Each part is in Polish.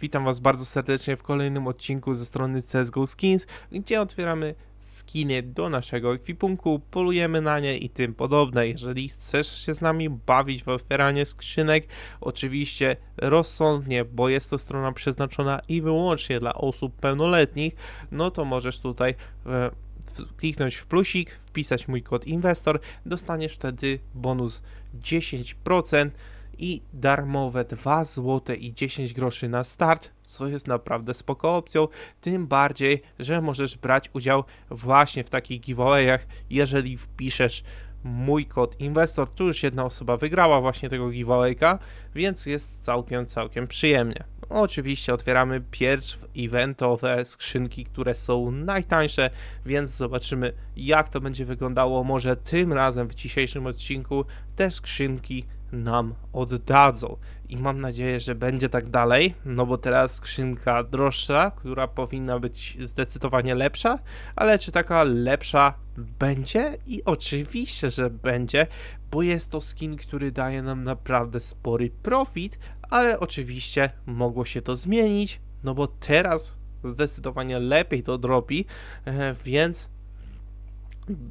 Witam Was bardzo serdecznie w kolejnym odcinku ze strony CSGO Skins, gdzie otwieramy skiny do naszego ekwipunku, polujemy na nie i tym podobne. Jeżeli chcesz się z nami bawić w otwieranie skrzynek, oczywiście rozsądnie, bo jest to strona przeznaczona i wyłącznie dla osób pełnoletnich, no to możesz tutaj e, kliknąć w plusik, wpisać mój kod inwestor, dostaniesz wtedy bonus 10% i darmowe 2 zł i 10 groszy na start, co jest naprawdę spoko opcją, tym bardziej, że możesz brać udział właśnie w takich giveawayach, jeżeli wpiszesz mój kod inwestor, tu już jedna osoba wygrała właśnie tego giveawayka, więc jest całkiem, całkiem przyjemnie. Oczywiście otwieramy pierw eventowe skrzynki, które są najtańsze, więc zobaczymy jak to będzie wyglądało. Może tym razem w dzisiejszym odcinku te skrzynki nam oddadzą. I mam nadzieję, że będzie tak dalej, no bo teraz skrzynka droższa, która powinna być zdecydowanie lepsza, ale czy taka lepsza będzie? I oczywiście, że będzie, bo jest to skin, który daje nam naprawdę spory profit, ale oczywiście mogło się to zmienić, no bo teraz zdecydowanie lepiej to dropi, e, więc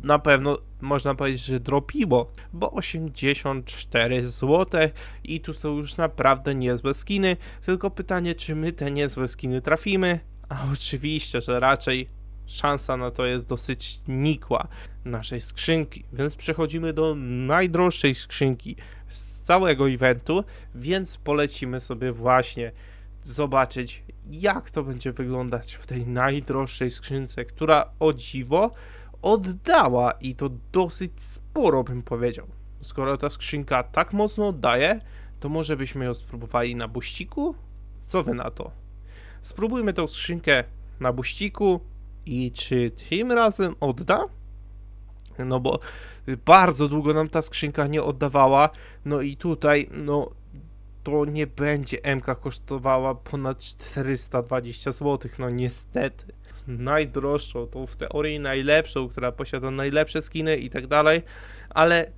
na pewno można powiedzieć, że dropiło, bo 84 zł i tu są już naprawdę niezłe skiny, tylko pytanie, czy my te niezłe skiny trafimy? A oczywiście, że raczej szansa na to jest dosyć nikła naszej skrzynki, więc przechodzimy do najdroższej skrzynki z całego eventu, więc polecimy sobie właśnie zobaczyć, jak to będzie wyglądać w tej najdroższej skrzynce, która o dziwo oddała i to dosyć sporo bym powiedział. Skoro ta skrzynka tak mocno oddaje, to może byśmy ją spróbowali na buściku? Co wy na to? Spróbujmy tą skrzynkę na buściku i czy tym razem odda? No bo bardzo długo nam ta skrzynka nie oddawała, no i tutaj, no to nie będzie MK kosztowała ponad 420 zł, no niestety. Najdroższą, tą w teorii najlepszą, która posiada najlepsze skiny i tak dalej, ale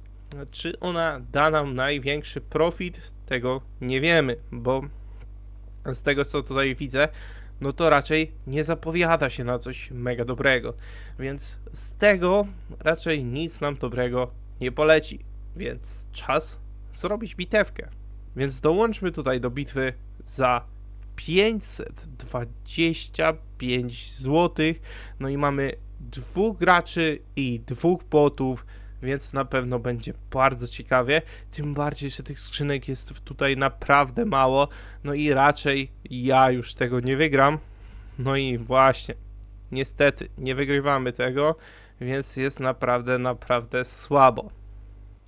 czy ona da nam największy profit? Tego nie wiemy, bo z tego co tutaj widzę, no to raczej nie zapowiada się na coś mega dobrego, więc z tego raczej nic nam dobrego nie poleci, więc czas zrobić bitewkę. Więc dołączmy tutaj do bitwy za 525 zł. No i mamy dwóch graczy i dwóch botów, więc na pewno będzie bardzo ciekawie. Tym bardziej, że tych skrzynek jest tutaj naprawdę mało. No i raczej ja już tego nie wygram. No i właśnie, niestety nie wygrywamy tego, więc jest naprawdę, naprawdę słabo.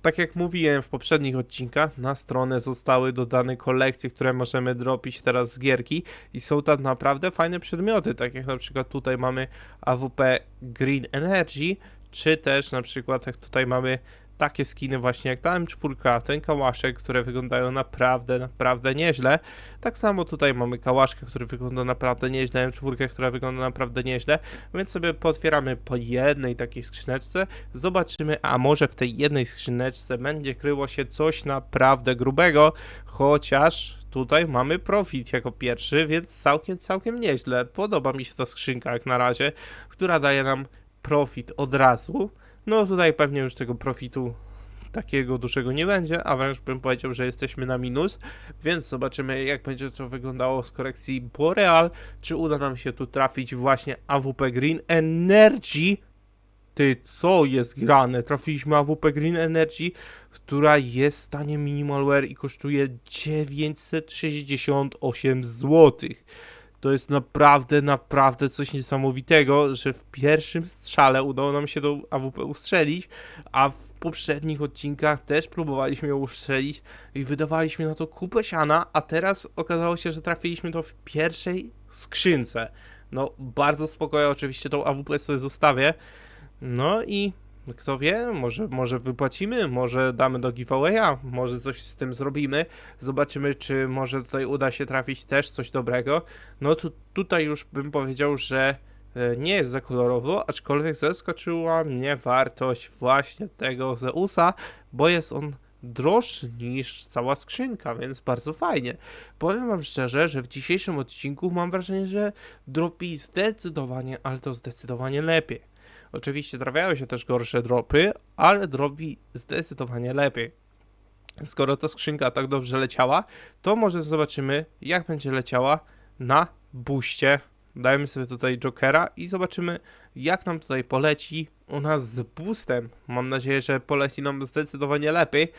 Tak jak mówiłem w poprzednich odcinkach, na stronę zostały dodane kolekcje, które możemy dropić teraz z gierki i są tam naprawdę fajne przedmioty, tak jak na przykład tutaj mamy AWP Green Energy, czy też na przykład jak tutaj mamy takie skiny właśnie jak ta M4, ten kałaszek, które wyglądają naprawdę, naprawdę nieźle. Tak samo tutaj mamy kałaszkę, który wygląda naprawdę nieźle, M4, która wygląda naprawdę nieźle, więc sobie potwieramy po jednej takiej skrzyneczce, zobaczymy, a może w tej jednej skrzyneczce będzie kryło się coś naprawdę grubego, chociaż tutaj mamy profit jako pierwszy, więc całkiem, całkiem nieźle. Podoba mi się ta skrzynka jak na razie, która daje nam profit od razu. No tutaj pewnie już tego profitu takiego dużego nie będzie, a wręcz bym powiedział, że jesteśmy na minus, więc zobaczymy jak będzie to wyglądało z korekcji Boreal, czy uda nam się tu trafić właśnie AWP Green Energy. Ty, co jest grane? Trafiliśmy AWP Green Energy, która jest w stanie minimalware i kosztuje 968 zł. To jest naprawdę, naprawdę coś niesamowitego, że w pierwszym strzale udało nam się tą AWP ustrzelić, a w poprzednich odcinkach też próbowaliśmy ją ustrzelić i wydawaliśmy na to kupę siana, a teraz okazało się, że trafiliśmy to w pierwszej skrzynce. No, bardzo spokojnie oczywiście tą AWP sobie zostawię. No i kto wie, może, może wypłacimy, może damy do giveawaya, może coś z tym zrobimy. Zobaczymy, czy może tutaj uda się trafić też coś dobrego. No tu, tutaj już bym powiedział, że e, nie jest za kolorowo, aczkolwiek zaskoczyła mnie wartość właśnie tego Zeusa, bo jest on droższy niż cała skrzynka, więc bardzo fajnie. Powiem wam szczerze, że w dzisiejszym odcinku mam wrażenie, że dropi zdecydowanie, ale to zdecydowanie lepiej. Oczywiście trafiają się też gorsze dropy, ale dropi zdecydowanie lepiej. Skoro ta skrzynka tak dobrze leciała, to może zobaczymy, jak będzie leciała na buście. Dajmy sobie tutaj Jokera i zobaczymy, jak nam tutaj poleci u nas z boostem. Mam nadzieję, że poleci nam zdecydowanie lepiej.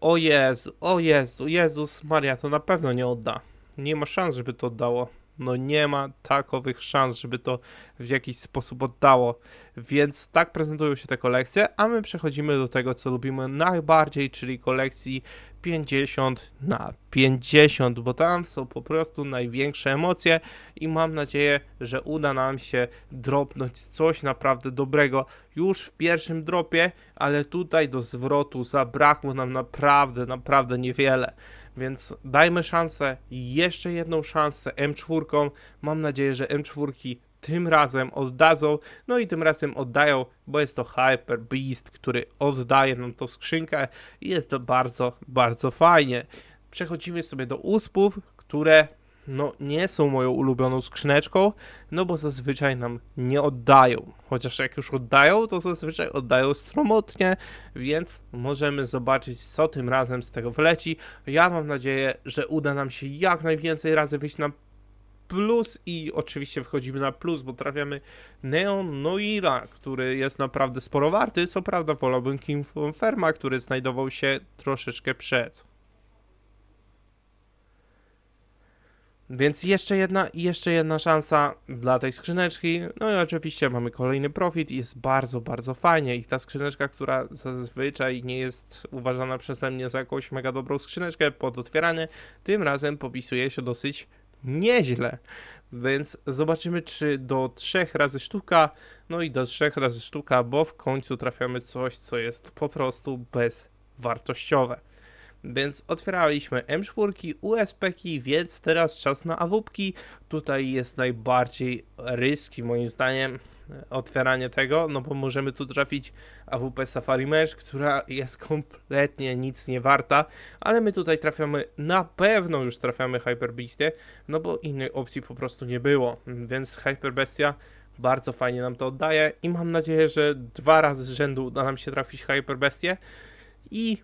O Jezu, o Jezu, Jezus Maria, to na pewno nie odda. Nie ma szans, żeby to oddało. No nie ma takowych szans, żeby to w jakiś sposób oddało. Więc tak prezentują się te kolekcje, a my przechodzimy do tego, co lubimy najbardziej, czyli kolekcji 50 na 50, bo tam są po prostu największe emocje i mam nadzieję, że uda nam się dropnąć coś naprawdę dobrego już w pierwszym dropie, ale tutaj do zwrotu zabrakło nam naprawdę, naprawdę niewiele. Więc dajmy szansę, jeszcze jedną szansę M4. Mam nadzieję, że M4 tym razem oddadzą. No i tym razem oddają, bo jest to Hyper Beast, który oddaje nam tą skrzynkę i jest to bardzo, bardzo fajnie. Przechodzimy sobie do uspów, które no nie są moją ulubioną skrzyneczką, no bo zazwyczaj nam nie oddają. Chociaż jak już oddają, to zazwyczaj oddają stromotnie, więc możemy zobaczyć, co tym razem z tego wleci. Ja mam nadzieję, że uda nam się jak najwięcej razy wyjść na plus i oczywiście wchodzimy na plus, bo trafiamy Neon Noira, który jest naprawdę sporo warty. Co prawda wolałbym King Ferma, który znajdował się troszeczkę przed. Więc jeszcze jedna, jeszcze jedna szansa dla tej skrzyneczki. No i oczywiście mamy kolejny profit jest bardzo, bardzo fajnie. I ta skrzyneczka, która zazwyczaj nie jest uważana przeze mnie za jakąś mega dobrą skrzyneczkę pod otwieranie, tym razem popisuje się dosyć nieźle. Więc zobaczymy, czy do trzech razy sztuka, no i do trzech razy sztuka, bo w końcu trafiamy coś, co jest po prostu bezwartościowe. Więc otwieraliśmy M4, USP-ki, więc teraz czas na AWP-ki. Tutaj jest najbardziej ryski moim zdaniem otwieranie tego, no bo możemy tu trafić AWP Safari Mesh, która jest kompletnie nic nie warta, ale my tutaj trafiamy, na pewno już trafiamy Hyper Beastie, no bo innej opcji po prostu nie było, więc Hyper Bestia bardzo fajnie nam to oddaje i mam nadzieję, że dwa razy z rzędu uda nam się trafić Hyper Bestie i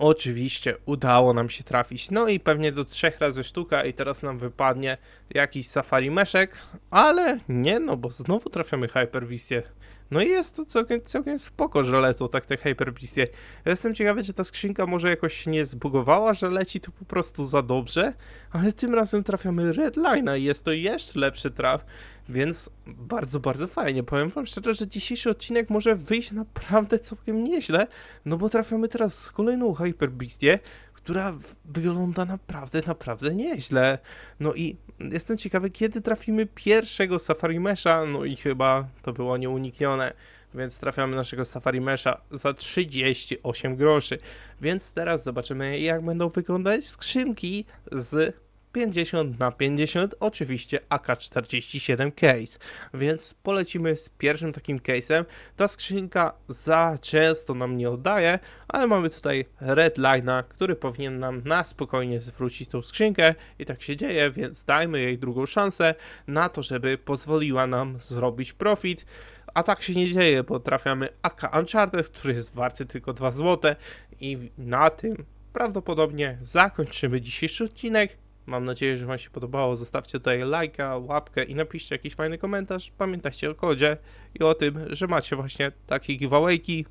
Oczywiście udało nam się trafić. No i pewnie do trzech razy sztuka i teraz nam wypadnie jakiś safari meszek, ale nie no, bo znowu trafiamy Hyper Beastie. No i jest to całkiem, całkiem spoko, że lecą tak te Hyper Beastie. Ja jestem ciekawy, czy ta skrzynka może jakoś się nie zbugowała, że leci to po prostu za dobrze, ale tym razem trafiamy Redline'a i jest to jeszcze lepszy traf, więc bardzo, bardzo fajnie. Powiem wam szczerze, że dzisiejszy odcinek może wyjść naprawdę całkiem nieźle, no bo trafiamy teraz z kolejną Hyper Beastie, która wygląda naprawdę, naprawdę nieźle. No i jestem ciekawy, kiedy trafimy pierwszego Safari Mesha, no i chyba to było nieuniknione. Więc trafiamy naszego Safari Mesha za 38 groszy. Więc teraz zobaczymy, jak będą wyglądać skrzynki z 50 na 50, oczywiście AK-47 case. Więc polecimy z pierwszym takim case'em. Ta skrzynka za często nam nie oddaje, ale mamy tutaj Redline'a, który powinien nam na spokojnie zwrócić tą skrzynkę i tak się dzieje, więc dajmy jej drugą szansę na to, żeby pozwoliła nam zrobić profit. A tak się nie dzieje, bo trafiamy AK Uncharted, który jest warty tylko 2 zł i na tym prawdopodobnie zakończymy dzisiejszy odcinek. Mam nadzieję, że Wam się podobało. Zostawcie tutaj lajka, łapkę i napiszcie jakiś fajny komentarz. Pamiętajcie o kodzie i o tym, że macie właśnie takie giveawayki.